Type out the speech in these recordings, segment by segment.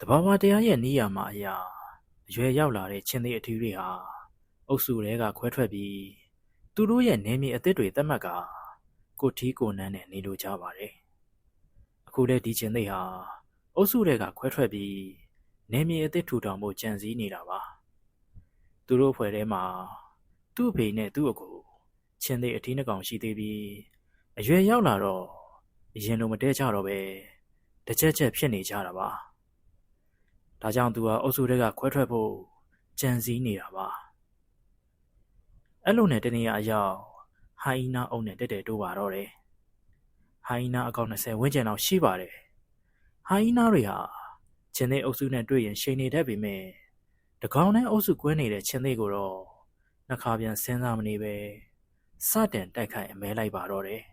တဘာဝတရားရဲ့နိယာမအရာအရွယ်ရောက်လာတဲ့ချင်းသေးအထီးတွေဟာအုပ်စုတွေကခွဲထွက်ပြီးသူတို့ရဲ့နေမြေအသစ်တွေသတ်မှတ်ကကိုထီးကိုနန်းနဲ့နေလိုကြပါတယ်။အခုလဲဒီချင်းသေးဟာအုပ်စုတွေကခွဲထွက်ပြီးနေမြေအသစ်ထူထောင်ဖို့ကြံစည်နေတာပါ။သူတို့ဖွဲ့ထဲမှာသူ့အဖေနဲ့သူ့အကူချင်းသေးအထီးနှစ်ကောင်ရှိသေးပြီးအရွယ်ရောက်လာတော့အရင်လိုမတဲကြတော့ပဲတစ်ချက်ချက်ဖြစ်နေကြတာပါ။ ဒါကြောင့်သူဟာအုပ်စုတွေကခွဲထွက်ဖို့ကြံစည်နေတာပါ။အဲ့လိုနဲ့တနေ့အရောက်ဟိုင်းနာအုံနဲ့တက်တက်တိုးပါတော့တယ်။ဟိုင်းနာအကောင့်20ဝန်းကျင်လောက်ရှိပါတယ်။ဟိုင်းနာတွေဟာချင်းသေးအုပ်စုနဲ့တွေ့ရင်ရှိန်နေတတ်ပေမဲ့တကောင်နဲ့အုပ်စုကွဲနေတဲ့ချင်းသေးကိုတော့နှခါပြန်စဉ်းစားမနေပဲစတင်တိုက်ခိုက်အမဲလိုက်ပါတော့တယ်။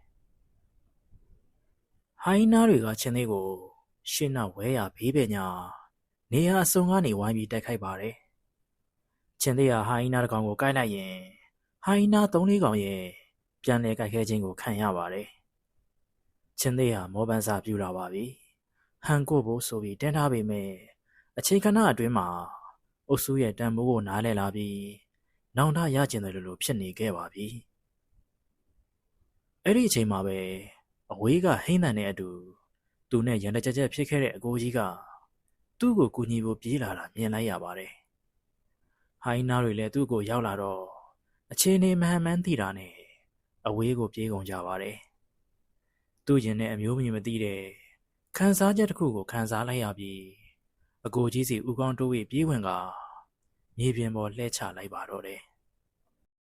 ဟိုင်းနာတွေကချင်းသေးကိုရှင်းနောက်ဝဲရဘေးပညာ နေရာအစုံကနေဝိုင်းပြီးတိုက်ခိုက်ပါတယ်။ချင်းသေးဟာဟိုင်းနာတစ်ကောင်ကိုကိုက်လိုက်ရင်ဟိုင်းနာ၃လေးကောင်ရဲ့ပြန်လဲကိုက်ခဲခြင်းကိုခံရပါတယ်။ချင်းသေးဟာမောပန်းစာပြူလာပါပြီ။ဟန်ကိုဖို့ဆိုပြီးတင်းထားပေမဲ့အချိန်ခဏအတွင်းမှာအုပ်စုရဲ့တန်ဖိုးကိုနားလည်လာပြီးနောင်တရကျင်တယ်လို့လို့ဖြစ်နေခဲ့ပါပြီ။အဲ့ဒီအချိန်မှာပဲအဝေးကဟိမ့်တန်တဲ့အတူသူနဲ့ရန်တကြက်ကြက်ဖြစ်ခဲ့တဲ့အကိုကြီးက သူ့ကိုကူညီဖို့ပြေးလာတာမြင်လိုက်ရပါတယ်။ဟိုင်းနာတွေလည်းသူ့ကိုရောက်လာတော့အချင်းနေမဟန်မှန်းသိတာနဲ့အဝေးကိုပြေးကုန်ကြပါတယ်။သူ့ရင်နဲ့အမျိုးမြင်မသိတဲ့ခန်းစားချက်တစ်ခုကိုခန်းစားလိုက်ရပြီးအကိုကြီးစီဦးကောင်းတိုးဝေပြေးဝင်ကမြေပြင်ပေါ်လှဲချလိုက်ပါတော့တယ်။